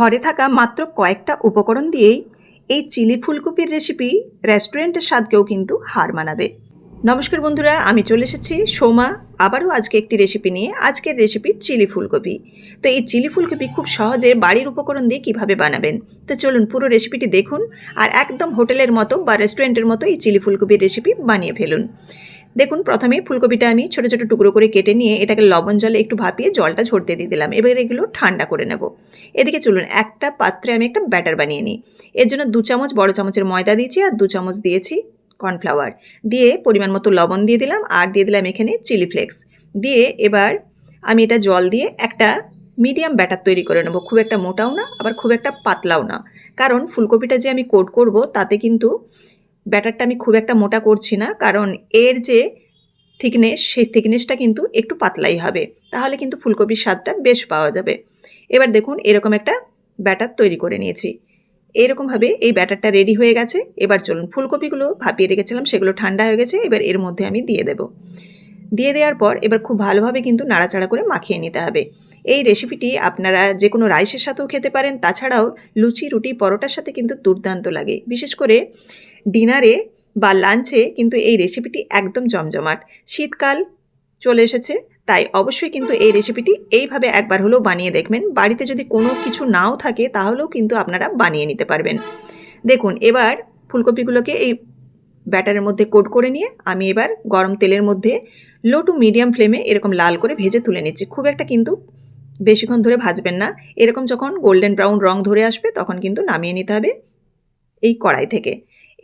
ঘরে থাকা মাত্র কয়েকটা উপকরণ দিয়েই এই চিলি ফুলকপির রেসিপি রেস্টুরেন্টের স্বাদকেও কিন্তু হার মানাবে। নমস্কার বন্ধুরা, আমি চলে এসেছি সোমা। আবারও আজকে একটি রেসিপি নিয়ে আজকের রেসিপি চিলি ফুলকপি। তো এই চিলি ফুলকপি খুব সহজে বাড়ির উপকরণ দিয়ে কীভাবে বানাবেন? তো চলুন পুরো রেসিপিটি দেখুন আর একদম হোটেলের মতো বা রেস্টুরেন্টের মতো এই চিলি ফুলকপির রেসিপি বানিয়ে ফেলুন। দেখুন প্রথমে ফুলকপিটা আমি ছোটো ছোটো টুকরো করে কেটে নিয়ে এটাকে লবণ জলে একটু ভাপিয়ে জলটা ঝরতে দিয়ে দিলাম। এবার এগুলো ঠান্ডা করে নেব। এদিকে চলুন, একটা পাত্রে আমি একটা ব্যাটার বানিয়ে নিই। এর জন্য দু চামচ বড় চামচের ময়দা দিয়েছি আর দু চামচ দিয়েছি কর্নফ্লাওয়ার। দিয়ে পরিমাণ মতো লবণ দিয়ে দিলাম আর দিয়ে দিলাম এখানে চিলি ফ্লেক্স। দিয়ে এবার আমি এটা জল দিয়ে একটা মিডিয়াম ব্যাটার তৈরি করে নেব। খুব একটা মোটাও না, আবার খুব একটা পাতলাও না। কারণ ফুলকপিটা যে আমি কোট করব, তাতে কিন্তু ব্যাটারটা আমি খুব একটা মোটা করছি না, কারণ এর যে থিকনেস সেই থিকনেসটা কিন্তু একটু পাতলাই হবে। তাহলে কিন্তু ফুলকপির স্বাদটা বেশ পাওয়া যাবে। এবার দেখুন, এরকম একটা ব্যাটার তৈরি করে নিয়েছি। এইরকমভাবে এই ব্যাটারটা রেডি হয়ে গেছে। এবার চলুন, ফুলকপিগুলো ভাপিয়ে রেখেছিলাম, সেগুলো ঠান্ডা হয়ে গেছে, এবার এর মধ্যে আমি দিয়ে দেব। দিয়ে দেওয়ার পর এবার খুব ভালোভাবে কিন্তু নাড়াচাড়া করে মাখিয়ে নিতে হবে। এই রেসিপিটি আপনারা যে কোনো রাইসের সাথেও খেতে পারেন, তাছাড়াও লুচি, রুটি, পরোটার সাথে কিন্তু দুর্দান্ত লাগে। বিশেষ করে ডিনারে বা লাঞ্চে কিন্তু এই রেসিপিটি একদম জমজমাট। শীতকাল চলে এসেছে, তাই অবশ্যই কিন্তু এই রেসিপিটি এইভাবে একবার হলেও বানিয়ে দেখবেন। বাড়িতে যদি কোনো কিছু নাও থাকে, তাহলেও কিন্তু আপনারা বানিয়ে নিতে পারবেন। দেখুন, এবার ফুলকপিগুলোকে এই ব্যাটারের মধ্যে কোট করে নিয়ে আমি এবার গরম তেলের মধ্যে লো টু মিডিয়াম ফ্লেমে এরকম লাল করে ভেজে তুলে নিচ্ছি। খুব একটা কিন্তু বেশিক্ষণ ধরে ভাজবেন না। এরকম যখন গোল্ডেন ব্রাউন রং ধরে আসবে, তখন কিন্তু নামিয়ে নিতে হবে এই কড়াই থেকে।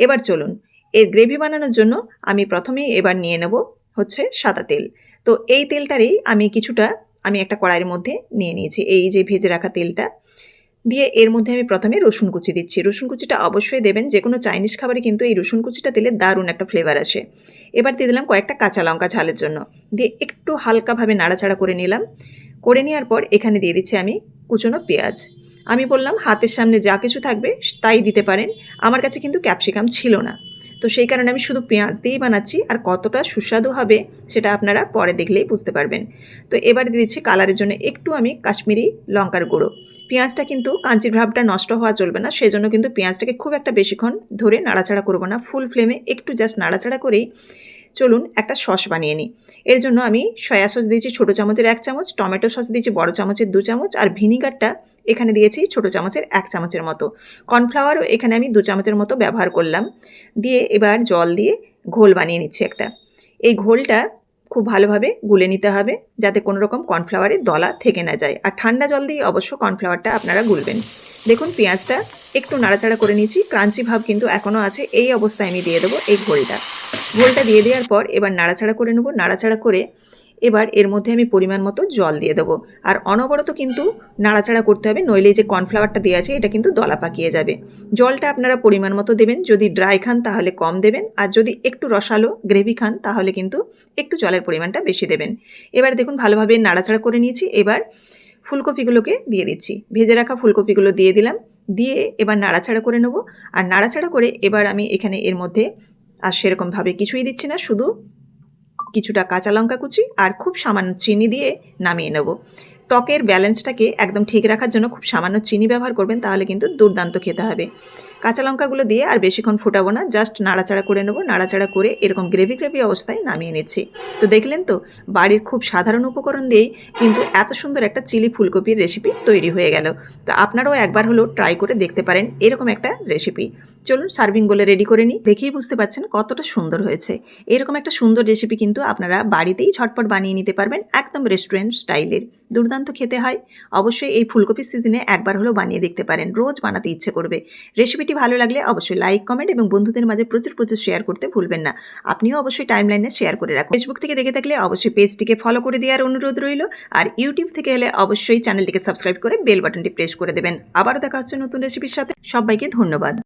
এবার চলুন, এর গ্রেভি বানানোর জন্য আমি প্রথমেই এবার নিয়ে নেব হচ্ছে সাদা তেল। তো এই তেলটারই আমি কিছুটা, আমি একটা কড়াইয়ের মধ্যে নিয়ে নিয়েছি, এই যে ভেজে রাখা তেলটা। দিয়ে এর মধ্যে আমি প্রথমে রসুন কুচি দিচ্ছি। রসুন কুচিটা অবশ্যই দেবেন যে কোনো চাইনিজ খাবারে কিন্তু এই রসুন কুচিটা দিলে দারুণ একটা ফ্লেভার আসে। এবার দিয়ে দিলাম কয়েকটা কাঁচা লঙ্কা ঝালের জন্য। দিয়ে একটু হালকাভাবে নাড়াচাড়া করে নিলাম। করে নেওয়ার পর এখানে দিয়ে দিচ্ছি আমি কুচনো পেঁয়াজ। আমি বললাম, হাতের সামনে যা কিছু থাকবে, তাই দিতে পারেন। আমার কাছে কিন্তু ক্যাপসিকাম ছিল না। তো সেই কারণে আমি শুধু পেঁয়াজ দিয়েই বানাচ্ছি, আর কতটা সুস্বাদু হবে সেটা আপনারা পরে দেখলেই বুঝতে পারবেন। তো এবার দিয়ে দিচ্ছি কালারের জন্য একটু আমি কাশ্মীরি লঙ্কার গুঁড়ো। পেঁয়াজটা কিন্তু কাঞ্চির ভাবটা নষ্ট হওয়া চলবে না, সেজন্য কিন্তু পেঁয়াজটাকে খুব একটা বেশিক্ষণ ধরে নাড়াচাড়া করব না। ফুল ফ্লেমে একটু জাস্ট নাড়াচাড়া করেই চলুন একটা সস বানিয়ে নিই। এর জন্য আমি সয়া সস দিয়েছি ছোটো চামচের এক চামচ, টমেটো সস দিয়েছি বড় চামচের দু চামচ, আর ভিনিগারটা এখানে দিয়েছি ছোটো চামচের এক চামচের মতো। কর্নফ্লাওয়ারও এখানে আমি দু চামচের মতো ব্যবহার করলাম। দিয়ে এবার জল দিয়ে ঘোল বানিয়ে নিচ্ছি একটা। এই ঘোলটা খুব ভালোভাবে গুলে নিতে হবে যাতে কোনো রকম কর্নফ্লাওয়ারের দলা থেকে না যায়। আর ঠান্ডা জল দিয়ে অবশ্য কর্নফ্লাওয়ারটা আপনারা গুলবেন। দেখুন, পেঁয়াজটা একটু নাড়াচাড়া করে নিচ্ছি ক্রাঞ্চি ভাব কিন্তু এখনও আছে, এই অবস্থায় আমি দিয়ে দেবো এই ঘোলটা ঘোলটা দিয়ে দেওয়ার পর এবার নাড়াচাড়া করে নেব, নাড়াচাড়া করে এবার এর মধ্যে আমি পরিমাণ মতো জল দিয়ে দেবো। আর অনবরত কিন্তু নাড়াচাড়া করতে হবে, নইলে যে কর্নফ্লাওয়ারটা দেওয়া আছে, এটা কিন্তু দলা পাকিয়ে যাবে। জলটা আপনারা পরিমাণ মতো দেবেন, যদি ড্রাই খান তাহলে কম দেবেন, আর যদি একটু রসালো গ্রেভি খান তাহলে কিন্তু একটু জলের পরিমাণটা বেশি দেবেন। এবার দেখুন ভালোভাবে নাড়াচাড়া করে নিয়েছি, এবার ফুলকপিগুলোকে দিয়ে দিচ্ছি। ভেজে রাখা ফুলকপিগুলো দিয়ে দিলাম দিয়ে এবার নাড়াচাড়া করে নেব। আর নাড়াচাড়া করে এবার আমি এখানে এর মধ্যে আর সেরকমভাবে কিছুই দিচ্ছি না, শুধু কিছুটা কাঁচা লঙ্কা কুচি আর খুব সামান্য চিনি দিয়ে নামিয়ে নেব। টকের ব্যালেন্সটাকে একদম ঠিক রাখার জন্য খুব সামান্য চিনি ব্যবহার করবেন, তাহলে কিন্তু দুর্দান্ত খেতে হবে। কাঁচা লঙ্কাগুলো দিয়ে আর বেশিক্ষণ ফুটাবো না, জাস্ট নাড়াচাড়া করে নেব, নাড়াচাড়া করে এরকম গ্রেভি গ্রেভি অবস্থায় নামিয়ে নিচ্ছি। তো দেখলেন তো, বাড়ির খুব সাধারণ উপকরণ দিয়েই কিন্তু এত সুন্দর একটা চিলি ফুলকপির রেসিপি তৈরি হয়ে গেল। তো আপনারাও একবার হলো ট্রাই করে দেখতে পারেন এরকম একটা রেসিপি চলুন সার্ভিং বলে রেডি করে নিই। দেখেই বুঝতে পারছেন কতটা সুন্দর হয়েছে। এরকম একটা সুন্দর রেসিপি কিন্তু আপনারা বাড়িতেই ঝটপট বানিয়ে নিতে পারবেন একদম রেস্টুরেন্ট স্টাইলের দুর্দান্ত খেতে হয়। অবশ্যই এই ফুলকপির সিজনে একবার হলেও বানিয়ে দেখতে পারেন। রোজ বানাতে ইচ্ছে করবে। রেসিপিটি ভালো লাগলে অবশ্যই লাইক কমেন্ট এবং বন্ধুদের মাঝে প্রচুর প্রচুর শেয়ার করতে ভুলবেন না। আপনিও অবশ্যই টাইম লাইনে শেয়ার করে রাখুন। ফেসবুক থেকে দেখে থাকলে অবশ্যই পেজটিকে ফলো করে দেওয়ার অনুরোধ রইল। আর ইউটিউব থেকে এলে অবশ্যই চ্যানেলটিকে সাবস্ক্রাইব করে বেল বাটনটি প্রেস করে দেবেন। আবার দেখা হচ্ছে নতুন রেসিপির সাথে। সবাইকে ধন্যবাদ।